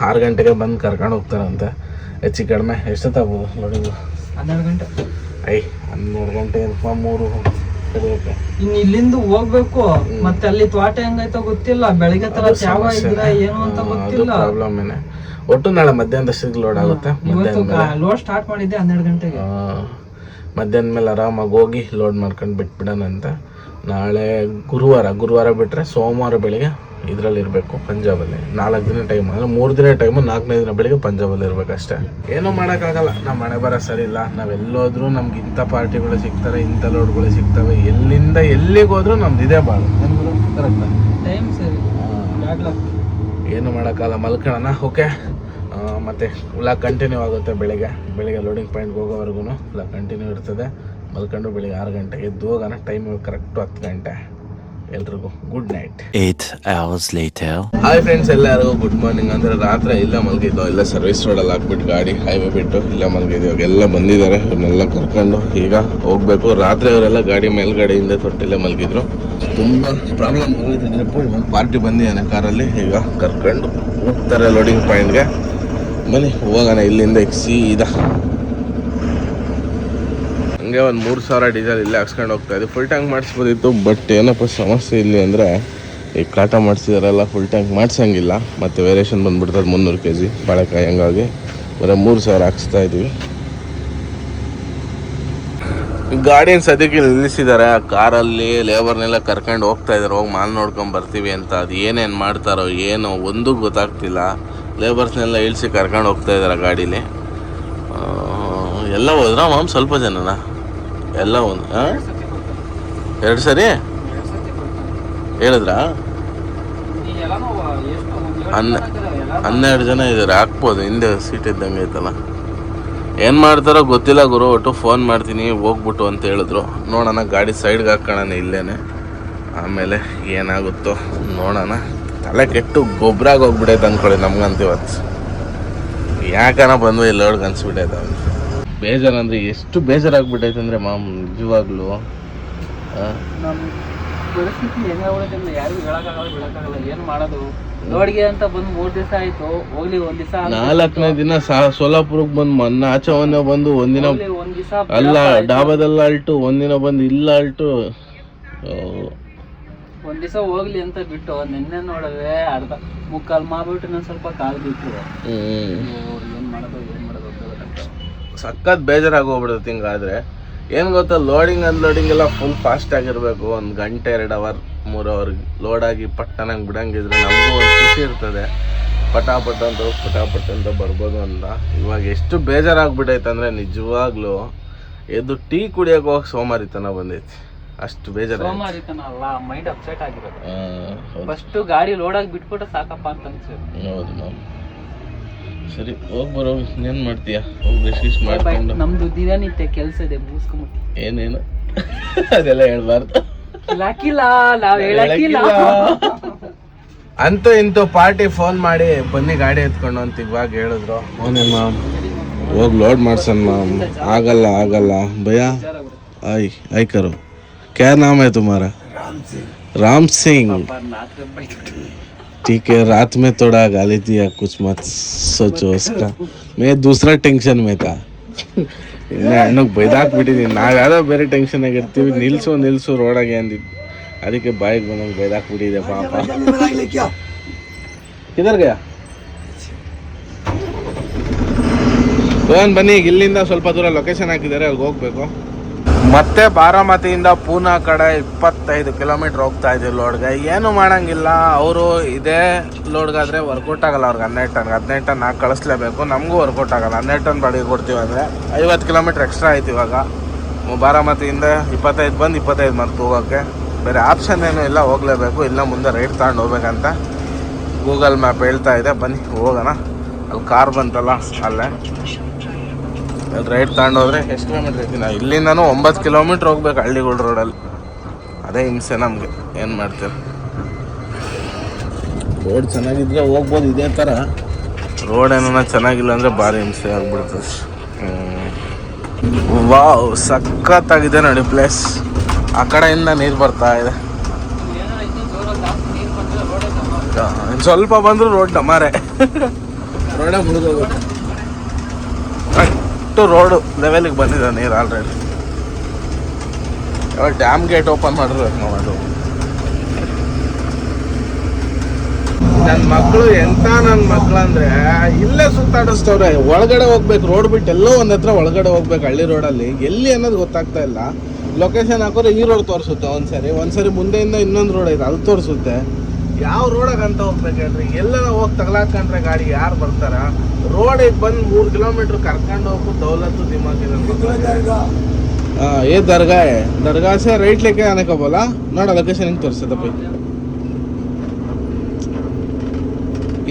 ಆರು ಗಂಟೆಗೆ ಬಂದು ಕರ್ಕೊಂಡು ಹೋಗ್ತಾರಂತೆ. ಹೆಚ್ಚು ಕಡಿಮೆ ಎಷ್ಟೊತ್ತಾಗ್ಬೋದು ಲೋಡಿಂಗು ಹನ್ನೆರಡು ಗಂಟೆ. ಐ ಹನ್ನೆರಡು ಗಂಟೆ ಏನಪ್ಪ ಮೂರು ಇನ್ನು ಇಲ್ಲಿಂದ ಹೋಗ್ಬೇಕು ಮತ್ತೆ ಅಲ್ಲಿ ತೋಟ ಹೆಂಗೈತೋ ಗೊತ್ತಿಲ್ಲ ಬೆಳಿಗ್ಗೆ ತರ ಇದ್ರ ಏನು ಅಂತ ಗೊತ್ತಿಲ್ಲ. ಪ್ರಾಬ್ಲಮ್ ಏನೇ. ಒಟ್ಟು ನಾಳೆ ಮಧ್ಯಾಹ್ನ ಮಧ್ಯಾಹ್ನದಷ್ಟಿಗೆ ಲೋಡ್ ಆಗುತ್ತೆ ಮಧ್ಯಾಹ್ನ ಲೋಡ್ ಸ್ಟಾರ್ಟ್ ಮಾಡಿದ್ದೆ ಹನ್ನೆರಡು ಗಂಟೆಗೆ. ಮಧ್ಯಾಹ್ನ ಮೇಲೆ ಆರಾಮಾಗಿ ಹೋಗಿ ಲೋಡ್ ಮಾಡ್ಕೊಂಡು ಬಿಟ್ಬಿಡೋಣ ಅಂತ. ನಾಳೆ ಗುರುವಾರ ಗುರುವಾರ ಬಿಟ್ಟರೆ ಸೋಮವಾರ ಬೆಳಿಗ್ಗೆ ಇದರಲ್ಲಿ ಇರಬೇಕು ಪಂಜಾಬಲ್ಲಿ. ನಾಲ್ಕು ದಿನ ಟೈಮ್ ಅಂದರೆ ಮೂರು ದಿನ ಟೈಮು ನಾಲ್ಕನೇ ದಿನ ಬೆಳಿಗ್ಗೆ ಪಂಜಾಬಲ್ಲಿ ಇರಬೇಕು ಅಷ್ಟೇ ಏನೂ ಮಾಡೋಕ್ಕಾಗಲ್ಲ. ನಮ್ಮ ಮನೆ ಬರೋ ಸರಿ ಇಲ್ಲ. ನಾವೆಲ್ಲೋದ್ರೂ ನಮ್ಗೆ ಇಂಥ ಪಾರ್ಟಿಗಳು ಸಿಗ್ತಾರೆ ಇಂಥ ಲೋಡ್ಗಳು ಸಿಗ್ತವೆ. ಎಲ್ಲಿಂದ ಎಲ್ಲಿಗೆ ಹೋದ್ರೂ ನಮ್ದು ಇದೇ ಬಾಳು. ಕರೆಕ್ಟಾ ಟೈಮ್ ಸರಿ. ಏನು ಮಾಡೋಕ್ಕಲ್ಲ ಮಲ್ಕೊಳ್ಳೋಣ. ಓಕೆ ಮತ್ತು ಉಲ್ಲ ಕಂಟಿನ್ಯೂ ಆಗುತ್ತೆ ಬೆಳಿಗ್ಗೆ. ಬೆಳಿಗ್ಗೆ ಲೋಡಿಂಗ್ ಪಾಯಿಂಟ್ಗೆ ಹೋಗೋವರೆಗೂ ಉಲ್ಲ ಕಂಟಿನ್ಯೂ ಇರ್ತದೆ. ಮಲ್ಕೊಂಡು ಬೆಳಿಗ್ಗೆ ಆರು ಗಂಟೆಗೆ ಎದ್ದು ಹೋಗೋಣ. ಟೈಮ್ ಕರೆಕ್ಟು ಹತ್ತು ಗಂಟೆ. ಎಲ್ರಿಗೂ good night Eight hours later hi friends ಎಲ್ಲರಿಗೂ ಗುಡ್ ಮಾರ್ನಿಂಗ್ ಅಂದ್ರೆ ರಾತ್ರಿ ಇಲ್ಲ ಮಲಗಿದ್ದು ಇಲ್ಲ ಸರ್ವಿಸ್ ರೋಡ್ ರೋಡಲ್ಲಿ ಹಾಕ್ಬಿಟ್ಟು ಗಾಡಿ ಹೈವೇ ಬಿಟ್ಟು ಇಲ್ಲ ಮಲಗಿದ್ವಿ ಎಲ್ಲ ಬಂದಿದ್ದಾರೆ. ಇವನ್ನೆಲ್ಲ ಕರ್ಕೊಂಡು ಈಗ ಹೋಗಬೇಕು. ರಾತ್ರಿ ಅವರೆಲ್ಲ ಗಾಡಿ ಮೇಲ್ಗಡೆಯಿಂದ ತೊಟ್ಟಿಲ್ಲೇ ಮಲಗಿದ್ರು. ತುಂಬಾ ಪ್ರಾಬ್ಲಮ್ ಇವಾಗ ಪಾರ್ಟಿ ಬಂದಿದ್ದಾನೆ ಕಾರಲ್ಲಿ. ಈಗ ಕರ್ಕೊಂಡು ಹೋಗ್ತಾರೆ ಲೋಡಿಂಗ್ ಪಾಯಿಂಟ್ಗೆ ಬನ್ನಿ ಹೋಗೋಣ ಇಲ್ಲಿಂದ ಈಗ ಸೀದಾ. ಹಂಗೆ ಒಂದು ಮೂರು ಸಾವಿರ ಡೀಸೆಲ್ ಇಲ್ಲೇ ಹಾಕ್ಸ್ಕೊಂಡು ಹೋಗ್ತಾ ಇದ್ದೀವಿ ಫುಲ್ ಟ್ಯಾಂಕ್ ಮಾಡಿಸ್ಬೋದಿತ್ತು ಬಟ್ ಏನಪ್ಪ ಸಮಸ್ಯೆ ಇಲ್ಲಿ ಅಂದರೆ ಈ ಕಾಟ ಮಾಡಿಸಿದಾರಲ್ಲ ಫುಲ್ ಟ್ಯಾಂಕ್ ಮಾಡಿಸಂಗಿಲ್ಲ. ಮತ್ತು ವೇರಿಯೇಷನ್ ಬಂದುಬಿಡ್ತದೆ ಮುನ್ನೂರು ಕೆ ಜಿ ಬಾಳೆಕಾಯಿ ಹಂಗಾಗಿ. ಬರೀ ಮೂರು ಸಾವಿರ ಹಾಕ್ಸ್ತಾ ಇದ್ದೀವಿ ಗಾಡಿನ ಸದ್ಯಕ್ಕೆ ನಿಲ್ಲಿಸಿದ್ದಾರೆ. ಆ ಕಾರಲ್ಲಿ ಲೇಬರ್ನೆಲ್ಲ ಕರ್ಕೊಂಡು ಹೋಗ್ತಾ ಇದ್ದಾರೆ ಹೋಗಿ ಮಾಲ್ ನೋಡ್ಕೊಂಡು ಬರ್ತೀವಿ ಅಂತ. ಅದು ಏನೇನು ಮಾಡ್ತಾರೋ ಏನೋ ಒಂದೂ ಗೊತ್ತಾಗ್ತಿಲ್ಲ. ಲೇಬರ್ಸ್ನೆಲ್ಲ ಇಳಿಸಿ ಕರ್ಕೊಂಡು ಹೋಗ್ತಾ ಇದ್ದಾರೆ ಗಾಡೀಲಿ. ಎಲ್ಲ ಹೋದ್ರ ಮಾಮ್ ಸ್ವಲ್ಪ ಜನನ? ಎಲ್ಲ ಒಂದು ಎರಡು ಸರಿ? ಹೇಳಿದ್ರಾ? ಹನ್ನೆ ಹನ್ನೆರಡು ಜನ ಇದ್ದಾರೆ, ಹಾಕ್ಬೋದು, ಹಿಂದೆ ಸೀಟ್ ಇದ್ದಂಗೆ ಐತಲ್ಲ. ಏನು ಮಾಡ್ತಾರೋ ಗೊತ್ತಿಲ್ಲ ಗುರು, ಒಟ್ಟು ಫೋನ್ ಮಾಡ್ತೀನಿ, ಹೋಗ್ಬಿಟ್ಟು ಅಂತ ಹೇಳಿದ್ರು. ನೋಡೋಣ, ಗಾಡಿ ಸೈಡ್ಗೆ ಹಾಕೋಣ ಇಲ್ಲೇ ಆಮೇಲೆ ಏನಾಗುತ್ತೋ ನೋಡೋಣ. ತಲೆ ಕೆಟ್ಟು ಗೊಬ್ಬರಾಗಿ ಹೋಗ್ಬಿಡೈತೆ ಅಂದ್ಕೊಳ್ಳಿ ನಮ್ಗಂತಿವತ್ತು ಯಾಕನ ಬಂದ್ವಿ ಇಲ್ಲೋಡ್ಗೆ ಅನ್ಸ್ಬಿಟ್ಟೈತೆ ಅವ್ನಿಗೆ. ಬೇಜಾರು ಅಂದರೆ ಎಷ್ಟು ಬೇಜಾರಾಗ್ಬಿಟ್ಟೈತೆ ಅಂದರೆ ಮಾಮ್ ನಿಜವಾಗ್ಲೂ. ಆ, ನಮ್ ಪರಿಸ್ಥಿತಿ ಹೆಂಗಾಗ್ಬಿಡುತ್ತೆ ಯಾರಿಗೂ ಹೇಳಕ್ಕಾಗಲ್ಲ ಬಿಡಕ್ಕಾಗಲ್ಲ ಏನ್ ಮಾಡೋದು? ನೋಡಿಗೆ ಅಂತ ಬಂದು ಮೂರು ದಿವಸ ಆಯ್ತು ಹೋಗ್ಲಿ ಒಂದ್ ದಿವಸ ನಾಲ್ಕನೇ ದಿನ ಸೋಲಾಪುರಕ್ಕೆ ಬಂದು ಮೊನ್ನ ಆಚೆ ಬಂದು ಒಂದಿನ ಹೋಗ್ಲಿ ಒಂದ್ ದಿವಸ ಅಲ್ಲ ಡಾಬಾದಲ್ಲ ಅಲ್ಟು ಒಂದಿನ ಬಂದು ಇಲ್ಲ ಅಲ್ಟು. ಒಂದ್ ದಿವಸ ಹೋಗ್ಲಿ ಅಂತ ಬಿಟ್ಟು ನಿನ್ನೆ ನೋಡಿದ್ರೆ ಅರ್ಧ ಮುಕ್ಕಾಲ್ ಮಾಡ್ಬಿಟ್ಟು ನಾನು ಸ್ವಲ್ಪ ಕಾಲ್ ಬಿಟ್ಟು ಏನ್ ಮಾಡೋದು ಏನ್ ಮಾಡೋದು ಅಂತ ಗೊತ್ತಾಗ್ತಿಲ್ಲ. ಸಖತ್ ಬೇಜಾರಾಗಿ ಹೋಗ್ಬಿಡುತ್ತೆ ಹಿಂಗಾದ್ರೆ ಏನು ಗೊತ್ತಾ ಲೋಡಿಂಗ್ ಅನ್ಲೋಡಿಂಗ್ ಎಲ್ಲ ಫುಲ್ ಫಾಸ್ಟ್ ಆಗಿರಬೇಕು. ಒಂದು ಗಂಟೆ ಎರಡು ಅವರ್ ಮೂರು ಅವರ್ ಲೋಡ್ ಆಗಿ ಪಟ್ಟನಂಗೆ ಬಿಡಂಗಿದ್ರೆ ನಮಗೂ ಒಂದು ಖುಷಿ ಇರ್ತದೆ. ಪಟಾಪಟ ಅಂತ ಹೋಗಿ ಪಟಾಪಟ್ ಅಂತ ಬರ್ಬೋದು ಅಂತ ಇವಾಗ ಎಷ್ಟು ಬೇಜಾರಾಗ್ಬಿಟ್ಟೈತೆ ಅಂದರೆ ನಿಜವಾಗ್ಲೂ ಎದ್ದು ಟೀ ಕುಡಿಯೋಕೆ ಹೋಗಿ ಸೋಮಾರಿತನ ಬಂದೈತಿ. ಅಷ್ಟು ಬೇಜಾರು ಸೋಮಾರಿತನ ಅಲ್ಲ ಮೈಂಡ್ ಅಪ್ಸೆಟ್ ಆಗಿರೋದು. ಫಸ್ಟ್ ಗಾಡಿ ಲೋಡ್ ಆಗಿ ಬಿಟ್ಬಿಟ್ಟು ಸಾಕಪ್ಪ ಅಂತ ಅನ್ಸುತ್ತೆ. ಹೌದು ಮ್ಯಾಮ್ ಸರಿ ಹೋಗಿ ಬರೋ ಇನ್ನೇನು ಮಾಡ್ತೀಯಾ? ಹೋಗಿ ಬಿಸ್ ಬಿಸ್ ಮಾಡ್ಕೊಂಡು. ನಮ್ದು ದಿನನಿತ್ಯ ಕೆಲಸ ಇದೆ ಮುಗಿಸ್ಕೊಂಬಿಟ್ಟು. ಏನೇನು? ಅದೆಲ್ಲ ಹೇಳ್ಬಾರ್ದು. ನಾವು ಅಂತ ಇಂಥ ಪಾರ್ಟಿ ಫೋನ್ ಮಾಡಿ ಬನ್ನಿ ಗಾಡಿ ಎತ್ಕೊಂಡು ಅಂತ ಇವಾಗ ಹೇಳಿದ್ರು. ಓನೇ ಮಾಮ್. ಹೋಗ್ ಲೋಡ್ ಮಾಡ್ಸನ್ ಮಾಮ್. ಆಗಲ್ಲ ಆಗಲ್ಲ. ಭಯ? ಐ ಐ ಕರು. ಕ್ಯಾ ನಾಮ್ ಆಯ್ತು ಮಾರ ರಾಮ್ ಸಿಂಗ್. ರಾಮ್ ಸಿಂಗ್. ठीक है रात में थोड़ा गाली दिया कुछ मत सोचो उसका मैं दूसरा टेंशन में था ಇನ್ನ ಹಣ್ಣಗೆ ಬೈದಾಕ್ಬಿಟ್ಟಿದ್ದೀನಿ ನಾವು ಯಾವುದೋ ಬೇರೆ ಟೆನ್ಷನ್ ಆಗಿರ್ತೀವಿ ನಿಲ್ಸು ನಿಲ್ಸು ರೋಡಾಗೆ ಅಂದಿದ್ದು ಅದಕ್ಕೆ ಬಾಯಿಗೆ ಬಂದಂಗೆ ಬೈದಾಕ್ಬಿಟ್ಟಿದೆ ಪಾಪ ಕಿದರ್ ಗಯ ರೋಹನ್ ಬನ್ನಿ ಈಗ ಇಲ್ಲಿಂದ ಸ್ವಲ್ಪ ದೂರ ಲೊಕೇಶನ್ ಹಾಕಿದ್ದಾರೆ ಅಲ್ಲಿಗೆ ಹೋಗ್ಬೇಕು ಮತ್ತೆ ಬಾರಾಮತಿಯಿಂದ ಪೂನಾ ಕಡೆ ಇಪ್ಪತ್ತೈದು ಕಿಲೋಮೀಟ್ರ್ ಹೋಗ್ತಾ ಇದ್ದೀವಿ ಲೋಡ್ಗೆ. ಏನು ಮಾಡಂಗಿಲ್ಲ. ಅವರು ಇದೇ ಲೋಡ್ಗಾದ್ರೆ ವರ್ಕೌಟ್ ಆಗಲ್ಲ ಅವ್ರಿಗೆ ಹನ್ನೆರಡು ಟನ್. ಹದಿನೈದು ಟನ್ ಹಾಕಿ ಕಳಿಸ್ಲೇಬೇಕು. ನಮಗೂ ವರ್ಕೌಟ್ ಆಗಲ್ಲ. ಹನ್ನೆರಡು ಟನ್ ಬಾಡಿಗೆ ಕೊಡ್ತೀವಿ ಅಂದರೆ ಐವತ್ತು ಕಿಲೋಮೀಟ್ರ್ ಎಕ್ಸ್ಟ್ರಾ ಆಯ್ತು ಇವಾಗ. ಬಾರಾಮತಿಯಿಂದ ಇಪ್ಪತ್ತೈದು ಬಂದು ಇಪ್ಪತ್ತೈದು ಮಂತ್ ಹೋಗೋಕ್ಕೆ ಬೇರೆ ಆಪ್ಷನ್ ಏನೂ ಇಲ್ಲ, ಹೋಗಲೇಬೇಕು. ಇಲ್ಲ ಮುಂದೆ ರೈಟ್ ತಗೊಂಡು ಹೋಗ್ಬೇಕಂತ ಗೂಗಲ್ ಮ್ಯಾಪ್ ಹೇಳ್ತಾ ಇದೆ. ಬನ್ನಿ, ಹೋಗೋಣ. ಅಲ್ಲಿ ಕಾರ್ ಬಂತಲ್ಲ ಅಲ್ಲೇ. ಅಲ್ಲಿ ರೈಟ್ ತಗೊಂಡೋದ್ರೆ ಎಷ್ಟು ಕಿಲೋಮೀಟ್ರ್ ಐತಿ? ನಾವು ಇಲ್ಲಿಂದನೂ ಒಂಬತ್ತು ಕಿಲೋಮೀಟ್ರ್ ಹೋಗ್ಬೇಕು ಹಳ್ಳಿಗಳ ರೋಡಲ್ಲಿ ಅದೇ ಹಿಂಸೆ ನಮಗೆ. ಏನು ಮಾಡ್ತೀರಿ? ರೋಡ್ ಚೆನ್ನಾಗಿದ್ರೆ ಹೋಗ್ಬೋದು ಇದೇ ಥರ ರೋಡ್ ಏನೋ ಚೆನ್ನಾಗಿಲ್ಲ ಅಂದರೆ ಭಾರಿ ಹಿಂಸೆ ಆಗ್ಬಿಡ್ತದೆ. ವಾವ್ ಸಖತ್ತಾಗಿದೆ ನೋಡಿ ಪ್ಲೇಸ್ ಆ ಕಡೆಯಿಂದ ನೀರು ಬರ್ತಾ ಇದೆ. ಸ್ವಲ್ಪ ಬಂದರೂ ರೋಡ್ ಡಮಾರೆ ರೋಡೇ ಮುಗಿದೋಗುತ್ತೆ ಅಷ್ಟು ರೋಡು ಲೆವೆಲಿಗೆ ಬಂದಿದೆ ನೀರು ಆಲ್ರೆಡಿ ಡ್ಯಾಮ್ ಗೇಟ್ ಓಪನ್ ಮಾಡಿರ್ಬೇಕು ನಾವು ಅದು ನನ್ನ ಮಕ್ಕಳು ಎಂತ ನನ್ನ ಮಕ್ಕಳು ಅಂದ್ರೆ, ಇಲ್ಲೇ ಸುತ್ತಾಡಿಸ್ತವ್ರೆ ಒಳಗಡೆ ಹೋಗ್ಬೇಕು ರೋಡ್ ಬಿಟ್ಟು ಎಲ್ಲೋ ಒಂದ್ ಹತ್ರ ಒಳಗಡೆ ಹೋಗ್ಬೇಕು ಹಳ್ಳಿ ರೋಡಲ್ಲಿ ಎಲ್ಲಿ ಅನ್ನೋದು ಗೊತ್ತಾಗ್ತಾ ಇಲ್ಲ. ಲೊಕೇಶನ್ ಹಾಕೋರೆ ಈ ರೋಡ್ ತೋರಿಸುತ್ತೆ ಒಂದ್ಸರಿ. ಒಂದ್ಸರಿ ಮುಂದೆಯಿಂದ ಇನ್ನೊಂದು ರೋಡ್ ಇದೆ ಅಲ್ಲಿ ತೋರಿಸುತ್ತೆ. ಯಾವ ರೋಡಾಗ ಅಂತ ಹೋಗ್ಬೇಕು ಹೇಳ್ರಿ? ಎಲ್ಲ ಹೋಗಿ ತಗಲಾಕೊಂಡ್ರೆ ಗಾಡಿ ಯಾರು ಬರ್ತಾರ? ರೋಡ್ ಬಂದು ಮೂರು ಕಿಲೋಮೀಟರ್ ಕರ್ಕೊಂಡು ಹೋಗು ದೌಲತ್ತು ಏ ದರ್ಗಾ ದರ್ಗಾ ಸೇ ರೈಟ್ ಲೆಕ್ಕ ಅನ್ಕೋಬಲ್ಲ ನೋಡ ಲೊಕೇಶನ್ ಹಿಂಗೆ ತೋರಿಸ್ತದಪ್ಪ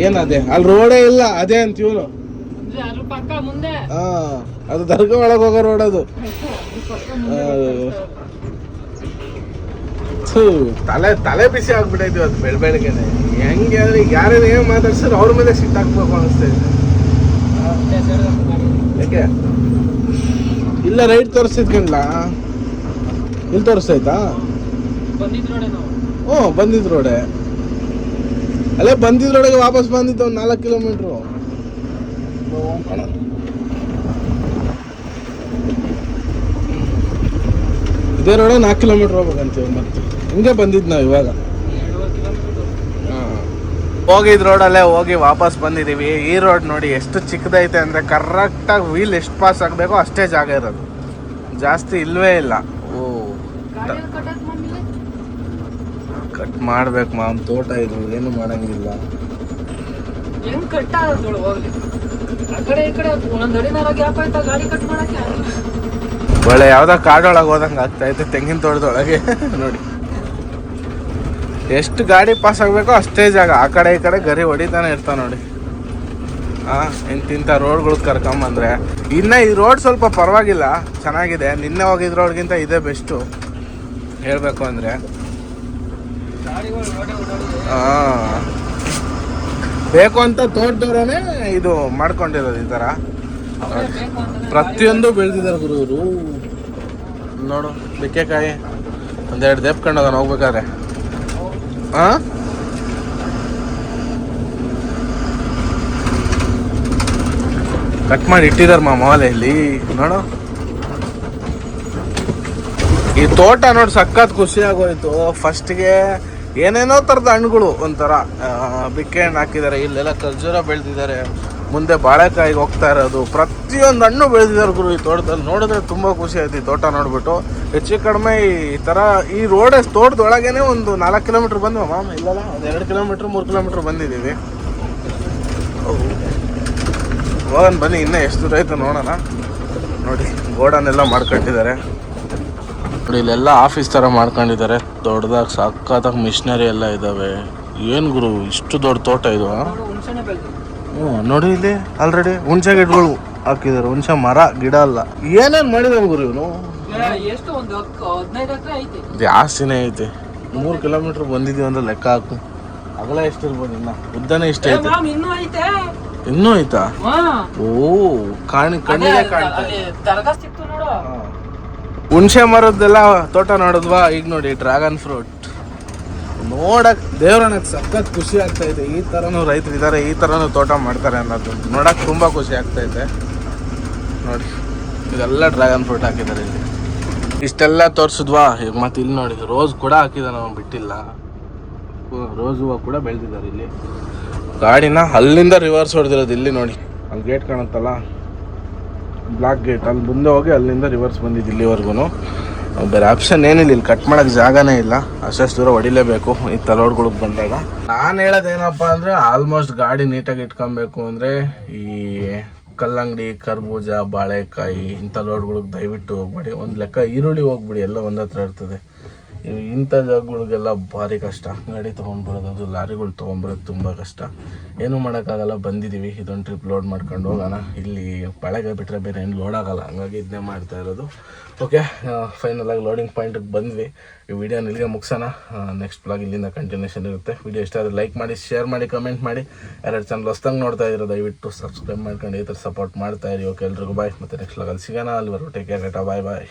ಏನದೇ? ಅಲ್ಲಿ ರೋಡೇ ಇಲ್ಲ ಅದೇ ಅಂತ ಇವನು ಅದು ದರ್ಗಾ ಒಳಗೆ ಹೋಗೋ ರೋಡ್ ಅದು. ತಲೆ ತಲೆ ಬಿಸಿ ಆಗ್ಬಿಟ್ಟೈತಿ ಅದು ಬೆಳ್ ಬೆಳಗ್ಗೆನೆ. ಹೆಂಗೆ ಅಂದ್ರೆ ಯಾರೇನು ಏನು ಮಾತಾಡ್ಸಿದ್ರು ಅವ್ರ ಮೇಲೆ ಸಿಟ್ಟಾಕ್ಬೇಕು ಅನಿಸ್ತೈತೆ ಯಾಕೆ? ಇಲ್ಲ ರೈಟ್ ತೋರಿಸ್ತಿದ್ಕಂಡ್ಲ ಇಲ್ಲಿ ತೋರಿಸ್ತಾಯ್ತಾ? ಹ್ಞೂ ಬಂದಿದ್ ರೋಡೆ ಅಲ್ಲೇ ಬಂದಿದ್ರೊಳಗೆ ವಾಪಸ್ ಬಂದಿತ್ತು ಒಂದು ನಾಲ್ಕು ಕಿಲೋಮೀಟ್ರು. ಇದೇ ರೋಡ ನಾಲ್ಕು ಕಿಲೋಮೀಟ್ರ್ ಹೋಗ್ಬೇಕಂತೀವಿ ಮತ್ತೆ. ಹಿಂಗೆ ಬಂದಿದ್ದು ನಾವು ಇವಾಗ. ಹೋಗಿದ್ ರೋಡಲ್ಲೇ ಹೋಗಿ ವಾಪಸ್ ಬಂದಿದ್ದೀವಿ ಈ ರೋಡ್ ನೋಡಿ ಎಷ್ಟು ಚಿಕ್ಕದೈತೆ ಅಂದರೆ ಕರೆಕ್ಟಾಗಿ ವೀಲ್ ಎಷ್ಟು ಪಾಸ್ ಆಗಬೇಕೋ ಅಷ್ಟೇ ಜಾಗ ಇರೋದು. ಜಾಸ್ತಿ ಇಲ್ಲವೇ ಇಲ್ಲ. ಓ. ಕಟ್ ಮಾಡ್ಬೇಕು ಮಾಮ್. ತೋಟ ಇದು ಏನು ಮಾಡಂಗಿಲ್ಲ. ಒಳ್ಳೆ ಯಾವ್ದೋ ಕಾಡೊಳಗೆ ಹೋದಂಗೆ ಆಗ್ತಾ ಇತ್ತು ತೆಂಗಿನ ತೋಟದೊಳಗೆ. ನೋಡಿ. ಎಷ್ಟು ಗಾಡಿ ಪಾಸ್ ಆಗಬೇಕೋ ಅಷ್ಟೇ ಜಾಗ. ಆ ಕಡೆ ಈ ಕಡೆ ಗರಿ ಹೊಡಿತಾನೆ ಇರ್ತಾನೆ ನೋಡಿ. ಹಾಂ ಇಂತಿಂಥ ರೋಡ್ಗಳು ಕರ್ಕೊಂಬಂದರೆ. ಇನ್ನು ಈ ರೋಡ್ ಸ್ವಲ್ಪ ಪರವಾಗಿಲ್ಲ, ಚೆನ್ನಾಗಿದೆ. ನಿನ್ನೆ ಹೋಗಿದ್ ರೋಡ್ಗಿಂತ ಇದೇ ಬೆಸ್ಟು ಹೇಳಬೇಕು ಅಂದರೆ. ಹಾಂ. ಬೇಕು ಅಂತ ತೋಟದವ್ರೇ ಇದು ಮಾಡ್ಕೊಂಡಿರೋದು ಈ ಥರ ಪ್ರತಿಯೊಂದು ಬೆಳೆದಿದ್ದಾರೆ ಗುರು ನೋಡು ಬೆಕ್ಕೆಕಾಯಿ ಒಂದೆರಡು ದೇಪ್ಕೊಂಡು ಹೋಗೋಣ ಹೋಗ್ಬೇಕಾದ್ರೆ. ಆ ಕಟ್ ಮಾಡಿ ಇಟ್ಟಿದಾರ ಮಾಮಲೆ ಇಲ್ಲಿ. ನೋಡು. ಈ ತೋಟ ನೋಡಿ ಸಖತ್ ಖುಷಿ ಆಗೋಯ್ತು. ಫಸ್ಟ್ಗೆ ಏನೇನೋ ಥರದ ಹಣ್ಣುಗಳು ಒಂಥರ ಬಿಕ್ಕೆ ಹಣ್ಣು ಹಾಕಿದ್ದಾರೆ. ಇಲ್ಲೆಲ್ಲ ಖರ್ಜೂರ ಬೆಳೆದಿದ್ದಾರೆ. ಮುಂದೆ ಬಾಳೆಕಾಯಿಗೆ ಹೋಗ್ತಾ ಇರೋದು. ಪ್ರತಿಯೊಂದು ಹಣ್ಣು ಬೆಳೆದಿದ್ದಾರೆ ಗುರು ಈ ತೋಟದಲ್ಲಿ. ನೋಡಿದ್ರೆ ತುಂಬ ಖುಷಿ ಆಯ್ತು ಈ ತೋಟ ನೋಡ್ಬಿಟ್ಟು. ಹೆಚ್ಚು ಕಡಿಮೆ ಈ ಥರ ಈ ರೋಡ್ ತೋಟದೊಳಗೇನೆ ಒಂದು ನಾಲ್ಕು ಕಿಲೋಮೀಟ್ರ್ ಬಂದ್ವ. ಮ್ಯಾಮ್ ಇಲ್ಲಲ್ಲ, ಒಂದು ಎರಡು ಕಿಲೋಮೀಟ್ರ್ ಮೂರು ಕಿಲೋಮೀಟ್ರ್ ಬಂದಿದ್ದೀವಿ. ಹೋಗೋಣ ಬನ್ನಿ, ಇನ್ನೂ ಎಷ್ಟು ದೂರ ಆಯ್ತು ನೋಡೋಣ. ನೋಡಿ ಗೋಡನ್ ಎಲ್ಲ ಮಾಡ್ಕೊಂಡಿದ್ದಾರೆ ನೋಡಿ, ಇಲ್ಲೆಲ್ಲ ಆಫೀಸ್ ಥರ ಮಾಡ್ಕೊಂಡಿದ್ದಾರೆ. ದೊಡ್ಡದಾಗ ಸಕ್ಕತ್ತಾಗಿ ಮಿಷನರಿ ಎಲ್ಲ ಇದ್ದಾವೆ ಏನು ಗುರು, ಇಷ್ಟು ದೊಡ್ಡ ತೋಟ ಇದು ಹ್ಞೂ ನೋಡಿ ಇಲ್ಲಿ ಆಲ್ರೆಡಿ ಹುಣಸೆ ಗಿಡಗಳು ಹಾಕಿದ್ದಾರೆ. ಹುಣಸೆ ಮರ ಗಿಡ ಅಲ್ಲ. ಏನೇನು ಮಾಡಿದ್ರು ಗುರು ಇವನು? ಎಷ್ಟು ಒಂದು ಹತ್ತು ಹದಿನೈದು ಎಕರೆ ಐತಿ ಜಾಸ್ತಿನೇ ಐತೆ. ಮೂರು ಕಿಲೋಮೀಟರ್ ಬಂದಿದ್ದೀವಿ ಅಂದ್ರೆ ಲೆಕ್ಕ ಹಾಕು. ಅಗಲ ಎಷ್ಟಿರ್ಬೋದು ಇನ್ನ? ಉದ್ದನೇ ಇಷ್ಟ ಐತೆ. ಇನ್ನೂ ಐತೆ? ಇನ್ನೂ ಐತಾ ಓ ಕಾಣಿ ಕಣ್ಣಿಗೆ ಕಾಣ್ತಾ ಹುಣಸೆ ಮರದ್ದೆಲ್ಲ ತೋಟ ನೋಡಿದ್ವಾ? ಈಗ ನೋಡಿ ಡ್ರ್ಯಾಗನ್ ಫ್ರೂಟ್ ನೋಡಕ್ ದೇವ್ರನಕ್ ಸಖತ್ ಖುಷಿ ಆಗ್ತಾ ಇದೆ. ಈ ಥರನೂ ರೈತರು ಇದ್ದಾರೆ ಈ ಥರನೂ ತೋಟ ಮಾಡ್ತಾರೆ ಅನ್ನೋದು ನೋಡಕ್ ತುಂಬಾ ಖುಷಿ ಆಗ್ತಾ ಇದೆ. ನೋಡಿ, ಇದೆಲ್ಲ ಡ್ರ್ಯಾಗನ್ ಫ್ರೂಟ್ ಹಾಕಿದ್ದಾರೆ ಇಲ್ಲಿ. ಇಷ್ಟೆಲ್ಲ ತೋರಿಸಿದ್ವಾ? ಈಗ ಮತ್ತೆ ಇಲ್ಲಿ ನೋಡಿ, ರೋಸ್ ಕೂಡ ಹಾಕಿದಾನೆ ಅವ್ನು ಬಿಟ್ಟಿಲ್ಲ. ರೋಸ್ ಹೂವು ಕೂಡ ಬೆಳೆದಿದ್ದಾರೆ ಇಲ್ಲಿ. ಗಾಡಿನ ಅಲ್ಲಿಂದ ರಿವರ್ಸ್ ಹೊಡೆದಿರೋದು ಇಲ್ಲಿ ನೋಡಿ. ಅಲ್ಲಿ ಗೇಟ್ ಕಾಣುತ್ತಲ್ಲ? ಬ್ಲಾಕ್ ಗೇಟ್ ಅಲ್ಲಿ ಮುಂದೆ ಹೋಗಿ ಅಲ್ಲಿಂದ ರಿವರ್ಸ್ ಬಂದಿದ್ದು ಇಲ್ಲಿವರೆಗೂ ಬೇರೆ ಆಪ್ಷನ್ ಏನಿಲ್ಲ. ಇಲ್ಲಿ ಕಟ್ ಮಾಡಕ್ ಜಾಗನೇ ಇಲ್ಲ. ಅಷ್ಟಷ್ಟು ದೂರ ಹೊಡಿಲೇಬೇಕು ಈ ತಲೋಡ್ಗಳಿಗೆ ಬಂದಾಗ. ನಾನು ಹೇಳೋದೇನಪ್ಪ ಅಂದ್ರೆ ಆಲ್ಮೋಸ್ಟ್ ಗಾಡಿ ನೀಟಾಗಿ ಇಟ್ಕೊಬೇಕು ಅಂದ್ರೆ, ಈ ಕಲ್ಲಂಗಡಿ, ಕರ್ಬೂಜ, ಬಾಳೆಕಾಯಿ ಇಂಥ ಲೋಡ್ಗಳಿಗೆ ದಯವಿಟ್ಟು ಹೋಗ್ಬೇಡಿ. ಒಂದು ಲೆಕ್ಕ ಈರುಳ್ಳಿ ಹೋಗ್ಬಿಡಿ, ಎಲ್ಲ ಒಂದತ್ರ ಇರ್ತದೆ. ಇಂಥ ಜಾಗಗಳಿಗೆಲ್ಲ ಭಾರಿ ಕಷ್ಟ. ಗಾಡಿ ತೊಗೊಂಡ್ಬರೋದು ಲಾರಿಗಳು ತೊಗೊಂಬರೋದು ತುಂಬ ಕಷ್ಟ. ಏನೂ ಮಾಡೋಕ್ಕಾಗಲ್ಲ ಬಂದಿದ್ದೀವಿ ಇದೊಂದು ಟ್ರಿಪ್ ಲೋಡ್ ಮಾಡ್ಕೊಂಡು ಹೋಗೋಣ. ಇಲ್ಲಿ ಬೆಳಗ್ಗೆ ಬಿಟ್ಟರೆ ಬೇರೆ ಏನು ಲೋಡ್ ಆಗಲ್ಲ. ಹಂಗಾಗಿ ಇದನ್ನೇ ಮಾಡ್ತಾ ಇರೋದು. ಓಕೆ ಫೈನಲಾಗಿ ಲೋಡಿಂಗ್ ಪಾಯಿಂಟಿಗೆ ಬಂದ್ವಿ. ಈ ವಿಡಿಯೋನ ಇಲ್ಲಿಗೆ ಮುಗಿಸೋಣ. ನೆಕ್ಸ್ಟ್ ಬ್ಲಾಗ್ ಇಲ್ಲಿಂದ ಕಂಟಿನ್ಯೂಷನ್ ಇರುತ್ತೆ. ವಿಡಿಯೋ ಇಷ್ಟ ಆದರೆ ಲೈಕ್ ಮಾಡಿ ಶೇರ್ ಮಾಡಿ ಕಮೆಂಟ್ ಮಾಡಿ. ಎರಡು ಚಾನಲ್ ಹೊಸ್ದಂಗೆ ನೋಡ್ತಾ ಇರೋ ದಯವಿಟ್ಟು ಸಬ್ಸ್ಕ್ರೈಬ್ ಮಾಡ್ಕೊಂಡು ಈ ಥರ ಸಪೋರ್ಟ್ ಮಾಡ್ತಾ ಇರಿ. ಓಕೆ ಎಲ್ರಿಗೂ ಬಾಯ್ ಮತ್ತು ನೆಕ್ಸ್ಟ್ ಬ್ಲಾಗಲ್ಲಿ ಸಿಗೋಣ. ಅಲ್ಲಿವರೆಗೂ ಟೇಕ್ ಕೇರ್ ಬಾಯ್ ಬಾಯ್